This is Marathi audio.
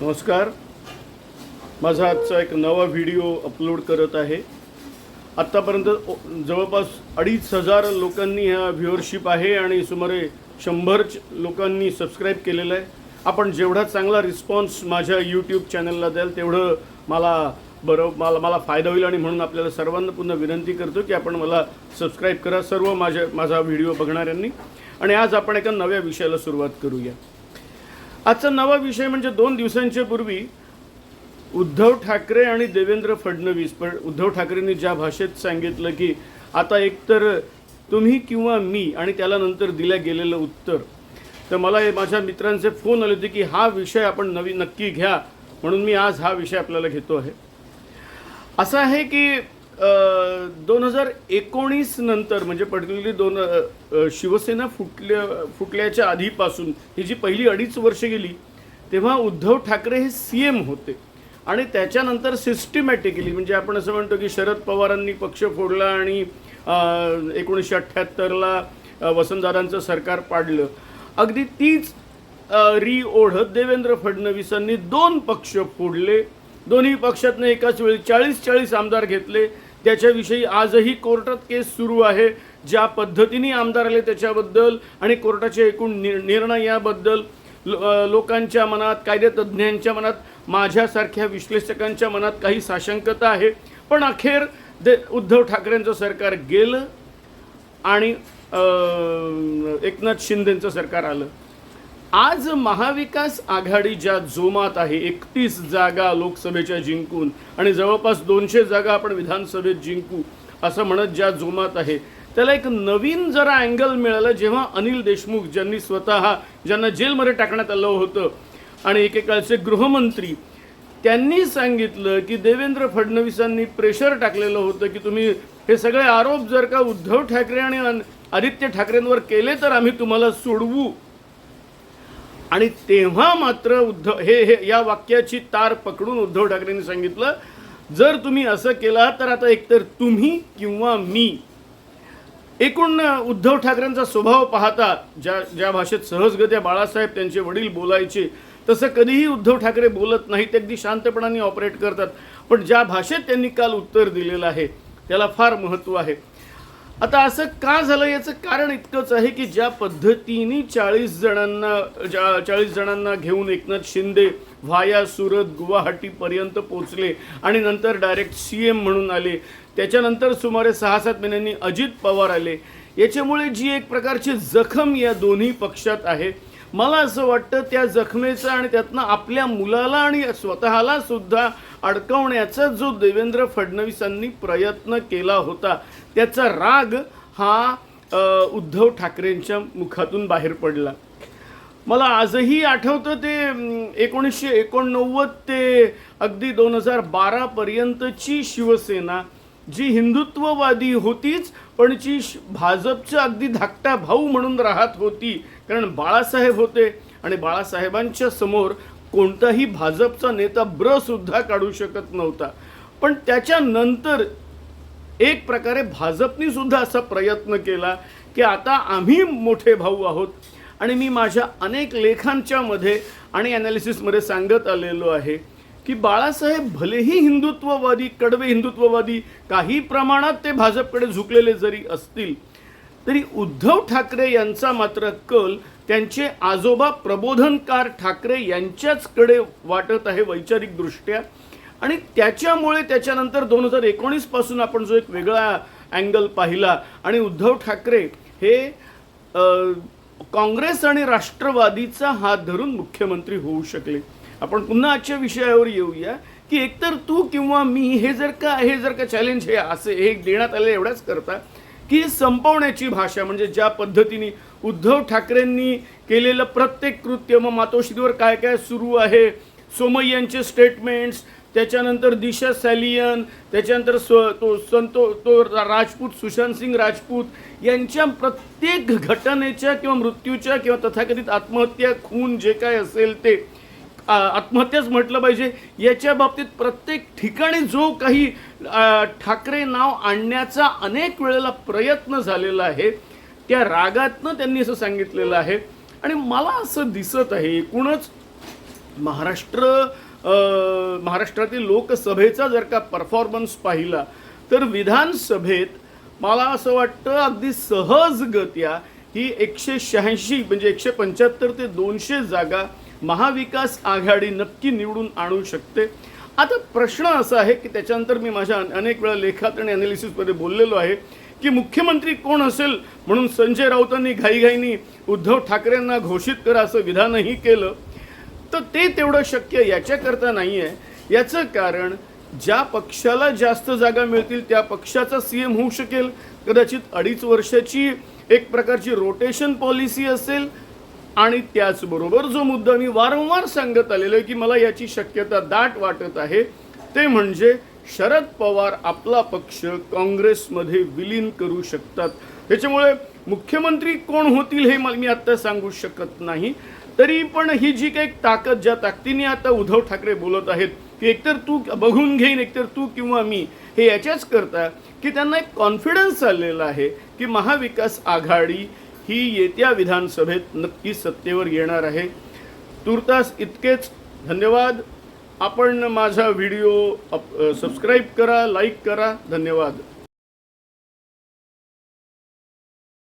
नमस्कार. माझा आजचा एक नवा व्हिडिओ अपलोड करत आहे. आत्तापर्यंत जवळपास अडीच हजार लोकांनी ह्या व्ह्युअरशिप आहे आणि सुमारे शंभर च- लोकांनी सबस्क्राईब केलेलं आहे. आपण जेवढा चांगला रिस्पॉन्स माझ्या यूट्यूब चॅनलला द्याल तेवढं मला बरं मला मला फायदा होईल आणि म्हणून आपल्याला सर्वांना पुन्हा विनंती करतो की आपण मला सबस्क्राईब करा. सर्व माझ्या माझा व्हिडिओ बघणाऱ्यांनी. आणि आज आपण एका नव्या विषयाला सुरुवात करूया. आजचा नवा विषय म्हणजे दोन दिवसांच्या पूर्वी उद्धव ठाकरे आणि देवेंद्र फडणवीस. पण उद्धव ठाकरेंनी ज्या भाषेत सांगितलं की आता एकतर तुम्ही किंवा मी आणि त्याला नंतर दिलं गेलेलं उत्तर. तर मला हे माझ्या मित्रांचे फोन आले होते की हा विषय आपण नवी नक्की घ्या. म्हणून मी आज हा विषय आपल्याला घेतो आहे. असं आहे की दोन हजार एकोणीस नंतर म्हणजे पर्टिक्युलरली दोन शिवसेना फुटल्या फुटल्याच्या आधीपासून ही जी पहिली अडीच वर्ष गेली तेव्हा उद्धव ठाकरे हे सी एम होते. आणि त्याच्यानंतर सिस्टमॅटिकली म्हणजे आपण असं म्हणतो की शरद पवारांनी पक्ष फोडला आणि एकोणीसशे अठ्ठ्याहत्तरला वसंतदादांचं सरकार पाडलं. अगदी तीच री ओढत देवेंद्र फडणवीसांनी दोन पक्ष फोडले. दोन्ही पक्षातनं एकाच वेळी चाळीस चाळीस आमदार घेतले. त्याच्याविषयी आजही कोर्टात केस सुरू आहे. ज्या पद्धतीने आमदार आले त्याच्याबद्दल आणि कोर्टाचे एकूण निर निर्णयाबद्दल लो- लोकांच्या मनात कायदेतज्ञांच्या मनात माझ्यासारख्या विश्लेषकांच्या मनात काही साशंकता आहे. पण अखेर दे उद्धव ठाकरेंचं सरकार गेलं आणि एकनाथ शिंदेंचं सरकार आलं. आज महाविकास आघाडी ज्या जोमात आहे. एकतीस जागा लोकसभेच्या जिंकून आणि जवळपास दोनशे जागा आपण विधानसभेत जिंकू असं म्हणत ज्या जोमात आहे. त्याला एक नवीन जरा अँगल मिळालं जेव्हा अनिल देशमुख ज्यांनी स्वतः ज्यांना जेलमध्ये टाकण्यात आलं होतं आणि एकेकाळचे गृहमंत्री त्यांनी सांगितलं की देवेंद्र फडणवीसांनी प्रेशर टाकलेलं होतं की तुम्ही हे सगळे आरोप जर का उद्धव ठाकरे आणि अन- आदित्य ठाकरेंवर केले तर आम्ही तुम्हाला सोडवू. आणि तेव्हा मात्र उद्धव हे हे या वाक्याची तार पकडून उद्धव ठाकरेंनी सांगितलं जर तुम्ही असं केला तर आता एकतर तुम्ही किंवा मी. एकूण उद्धव ठाकरेंचा स्वभाव पाहता ज्या ज्या भाषेत सहजगत्या बाळासाहेब त्यांचे वडील बोलायचे तसं कधीही उद्धव ठाकरे बोलत नाहीत ते अगदी शांतपणाने ऑपरेट करतात. पण ज्या भाषेत त्यांनी काल उत्तर दिलेलं आहे त्याला फार महत्त्व आहे. आता असं का झालं? याचं कारण इतकंच आहे की ज्या पद्धतीने चाळीस जणांना ज्या चाळीस जणांना घेऊन एकनाथ शिंदे व्हाया सुरत गुवाहाटीपर्यंत पोचले आणि नंतर डायरेक्ट सी एम म्हणून आले. त्याच्यानंतर सुमारे सहा सात महिन्यांनी अजित पवार आले. याच्यामुळे जी एक प्रकारची जखम या दोन्ही पक्षात आहे मला असं वाटतं त्या जखमेचं आणि त्यातनं आपल्या मुलाला आणि स्वतःला सुद्धा अडकवण्याचा जो देवेंद्र फडणवीसांनी प्रयत्न केला होता त्याचा राग हा उद्धव ठाकरेंच्या मुखातून बाहेर पडला. मला आजही आठवतं ते एकोणीसशे एकोणनव्वद ते अगदी दोन हजार बारापर्यंतची शिवसेना जी हिंदुत्ववादी होतीच पण जी श- अगदी धाकटा भाऊ म्हणून राहत होती कारण बाळासाहेब होते आणि बाळासाहेबांच्या समोर कोणताही भाजपचा नेता ब्रसुद्धा काढू शकत नव्हता. पण त्याच्यानंतर एक प्रकारे भाजपनी सुद्धा असा प्रयत्न केला की आता आम्ही मोठे भाऊ आहोत आणि मी माझ्या अनेक लेखांच्यामध्ये आणि ॲनालिसिसमध्ये सांगत आलेलो आहे. की बाळासाहेब भलेही हिंदुत्ववादी कडवे हिंदुत्ववादी काही प्रमाणात ते भाजपकडे झुकलेले जरी असतील तरी उद्धव ठाकरे यांचा मात्र कल त्यांचे आजोबा प्रबोधनकार ठाकरे यांच्याचकडे वाटत आहे वैचारिकदृष्ट्या. आणि त्याच्यामुळे त्याच्यानंतर दोन हजार एकोणीसपासून आपण जो एक वेगळा अँगल पाहिला आणि उद्धव ठाकरे हे काँग्रेस आणि राष्ट्रवादीचा हात धरून मुख्यमंत्री होऊ शकले. आपण पुन्हा आजच्या विषयावर येऊया की एकतर तू किंवा मी हे जर का हे जर का चॅलेंज हे असे हे देण्यात आले एवढ्याच करता की संपवण्याची भाषा म्हणजे ज्या पद्धतीने उद्धव ठाकरेंनी केलेलं प्रत्येक कृत्य मग मातोश्रीवर काय काय सुरू आहे सोमय्यांचे स्टेटमेंट्स त्याच्यानंतर दिशा सॅलियन त्याच्यानंतर स्व तो संतो तो राजपूत सुशांत सिंग राजपूत यांच्या प्रत्येक घटनेच्या किंवा मृत्यूच्या किंवा तथाकथित आत्महत्या खून जे काय असेल ते आत्महत्याच म्हटलं पाहिजे. याच्या बाबतीत प्रत्येक ठिकाणी जो काही ठाकरे नाव आणण्याचा अनेक वेळेला प्रयत्न झालेला आहे त्या रागातनं त्यांनी असं सांगितलेलं आहे. आणि मला असं दिसत आहे एकूणच महाराष्ट्र महाराष्ट्रातील लोकसभेचा जर का परफॉर्मन्स पाहिला तर विधानसभेत मला असं वाटतं अगदी सहजगत्या ही एकशे शहाऐंशी म्हणजे एकशे पंच्याहत्तर ते दोनशे जागा महाविकास आघाडी नक्की निवडून आणू शकते? आता प्रश्न असा आहे की त्याच्यानंतर मी माझ्या अनेक वेळा लेखात आणि अनालिसिसमध्ये बोललेलो आहे की मुख्यमंत्री कोण असेल म्हणून संजय राऊतांनी घाईघाईनी उद्धव ठाकरेंना घोषित करा असं विधानही केलं. तर ते तेवढं शक्य याच्याकरता नाही आहे याचं कारण ज्या पक्षाला जास्त जागा मिळतील त्या पक्षाचा सी एम होऊ शकेल. कदाचित अडीच वर्षाची एक प्रकारची रोटेशन पॉलिसी असेल. आणि त्याचबरोबर जो मुद्दा मी वारंवार सांगत आलेलो आहे की मला याची शक्यता दाट वाटत आहे ते म्हणजे शरद पवार आपला पक्ष काँग्रेसमध्ये विलीन करू शकतात. त्याच्यामुळे मुख्यमंत्री कोण होतील हे मला मी आत्ता सांगू शकत नाही. तरी पण ही जी काही ताकद ज्या ताकदीने आता उद्धव ठाकरे बोलत आहेत की एकतर तू बघून घेईन एकतर तू किंवा मी हे याच्याच करता की त्यांना एक कॉन्फिडन्स आलेला आहे की महाविकास आघाडी ही येत्या विधानसभेत नक्की सत्तेवर येणार आहे. तुर्तास इतकेच. धन्यवाद. आपण माझा व्हिडिओ अप सबस्क्राईब करा लाईक करा. धन्यवाद.